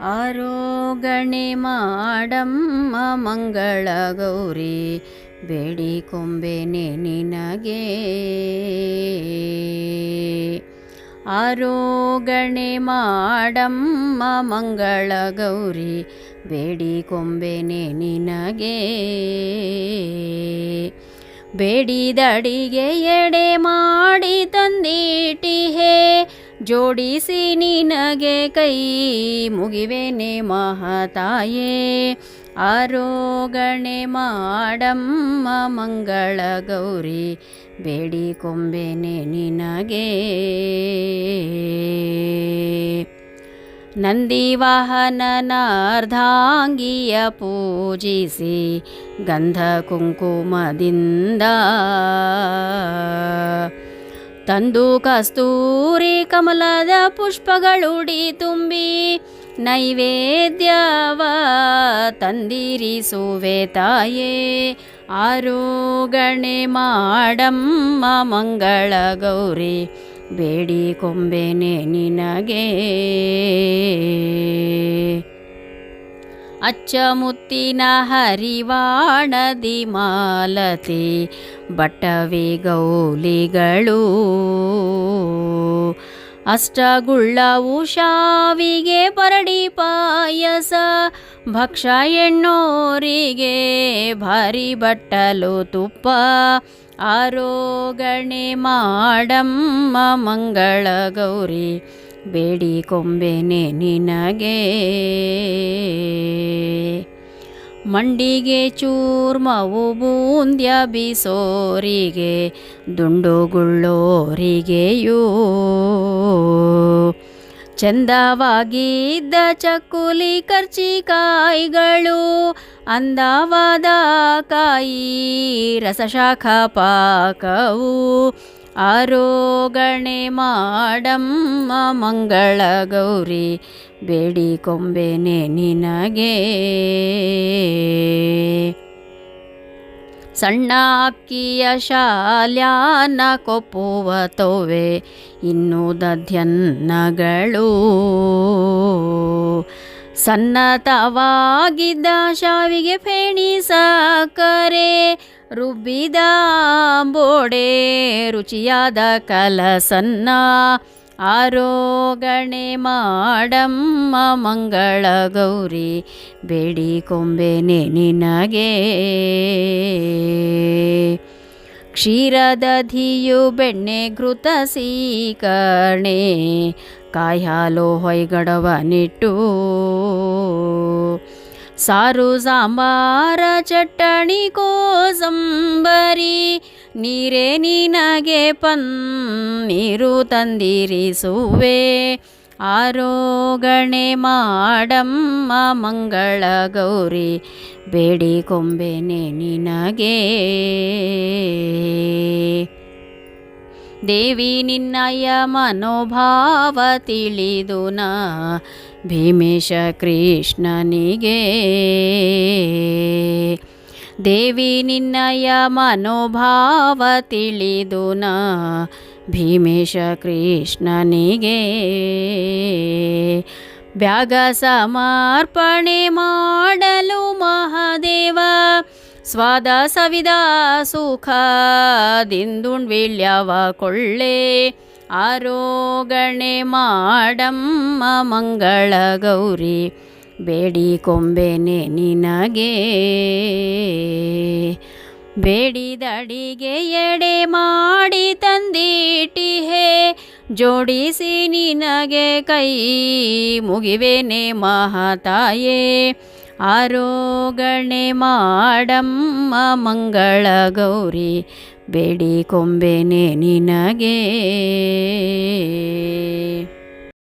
ಆರೋಗಣೆ ಮಾಡಮ್ಮ ಮಂಗಳ ಗೌರಿ ಬೇಡಿಕೊಂಬೆನೆ ನಿನಗೆ. ಆರೋಗಣೆ ಮಾಡಮ್ಮ ಮಂಗಳ ಗೌರಿ ಬೇಡಿಕೊಂಬೆನೆ ನಿನಗೆ. ಬೇಡಿದಡಿಗೆ ಎಡೆ ಮಾಡಿ ತಂದಿಟ್ಟಿಹೆ ಜೋಡಿಸಿ ನಿನಗೆ ಕೈ ಮುಗಿವೆನೆ ಮಹತಾಯೇ. ಆರೋಗಣೆ ಮಾಡಮ್ಮ ಮಂಗಳ ಗೌರಿ ಬೇಡಿಕೊಂಬೆನೆ ನಿನಗೆ. ನಂದಿವಾಹನನಾರ್ಧಾಂಗಿಯ ಪೂಜಿಸಿ ಗಂಧ ಕುಂಕುಮದಿಂದ ತಂದು ಕಸ್ತೂರಿ ಕಮಲದ ಪುಷ್ಪಗಳುಡಿ ತುಂಬಿ ನೈವೇದ್ಯವ ತಂದಿರಿಸುವೆ ತಾಯೇ. ಆರೋಗಣೆ ಮಾಡಮ್ಮ ಮಂಗಳ ಗೌರಿ ಬೇಡಿಕೊಂಬೆನೆ ನಿನಗೆ. ಅಚ್ಚ ಮುತ್ತಿನ ಹರಿವಾಣದಿ ಮಾಲತಿ ಬಟವಿ ಗೌಲಿಗಳು. ಅಷ್ಟಗುಳ್ಳವು ಶಾವಿಗೆ ಪರಡಿ ಪಾಯಸ, ಭಕ್ಷ ಎಣ್ಣೋರಿಗೆ ಭಾರಿ ಬಟ್ಟಲು ತುಪ್ಪ. ಆರೋಗಣೆ ಮಾಡಮ್ಮ ಮಂಗಳ ಗೌರಿ ಬೇಡಿಕೊಂಬೆನೆ ನಿನಗೆ. ಮಂಡಿಗೆ ಚೂರ್ಮವು ಬೂಂದ್ಯ ಬಿಸೋರಿಗೆ ದುಂಡುಗುಳ್ಳೋರಿಗೆಯೂ. ಚಂದವಾಗಿದ್ದ ಚಕ್ಕುಲಿ ಕರ್ಚಿಕಾಯಿಗಳು ಅಂದವಾದ ಕಾಯಿ ರಸಶಾಖ ಪಾಕವು. ಆರೋಗಣೆ ಮಾಡಮ್ಮ ಮಂಗಳ ಗೌರಿ ಬೇಡಿಕೊಂಬೆನೆ ನಿನಗೆ. ಸಣ್ಣ ಅಕ್ಕಿಯ ಶಾಲ್ಯಾನ ಕೊಪ್ಪುವ ತೋವೆ, ಇನ್ನು ದಧ್ಯನ್ನಗಳು. ಸನ್ನತವಾಗಿದ್ದ ಶಾವಿಗೆ ಫೇಣಿ ಸಕ್ಕರೆ ರುಬ್ಬಿದ ಬೋಡೆ, ರುಚಿಯಾದ ಕಲಸನ್ನ ಆರೋಗಣೆ ಮಾಡಮ್ಮ ಮಂಗಳ ಗೌರಿ ಬೇಡಿಕೊಂಬೆನೆ ನಿನಗೆ. ಕ್ಷೀರದಧಿಯು ಬೆಣ್ಣೆ ಘೃತ ಸೀಕರ್ಣೆ ಕಾಯಿ ಹಾಲು ಸಾರು ಸಾಂಬಾರ ಚಟ್ಟಣಿ ಕೋಸಂಬರಿ ನೀರೇ ನಿನಗೆ ಪನ್ನೀರು ತಂದಿರಿಸುವೆ ಆರೋಗಣೆ ಮಾಡಮ್ಮ ಮಂಗಳ ಗೌರಿ ಬೇಡಿಕೊಂಬೆನೆ ನಿನಗೆ. ದೇವಿ ನಿನ್ನಯ ಮನೋಭಾವ ತಿಳಿದು ನಾ ಭೀಮೇಶ ಕೃಷ್ಣನಿಗೆ ದೇವಿ ನಿನ್ನಯ ಮನೋಭಾವ ತಿಳಿದು ನಾ ಭೀಮೇಶ ಕೃಷ್ಣನಿಗೆ ಬ್ಯಾಗ ಸಮರ್ಪಣೆ ಮಾಡಲು ಮಹಾದೇವ ಸ್ವಾದ ಸವಿದ ಸುಖ ದಿಂದುಣ್ವಿಳ್ಯವ ಕೊಳ್ಳೆ, ಆರೋಗಣೆ ಮಾಡಮ್ಮ ಮಂಗಳ ಗೌರಿ, ಬೇಡಿ ಕೊಂಬೆನೆ ನಿನಗೆ. ಬೇಡಿದಡಿಗೆ ಎಡೆ ಮಾಡಿ ತಂದಿಟ್ಟಿಹೆ ಜೋಡಿಸಿ ನಿನಗೆ ಕೈ ಮುಗಿವೆನೆ ಮಹಾತಾಯೇ ಆರೋಗಣೆ ಮಾಡಮ್ಮ ಮಂಗಳ ಗೌರಿ ಬೇಡಿಕೊಂಬೆನೆ ನಿನಗೆ.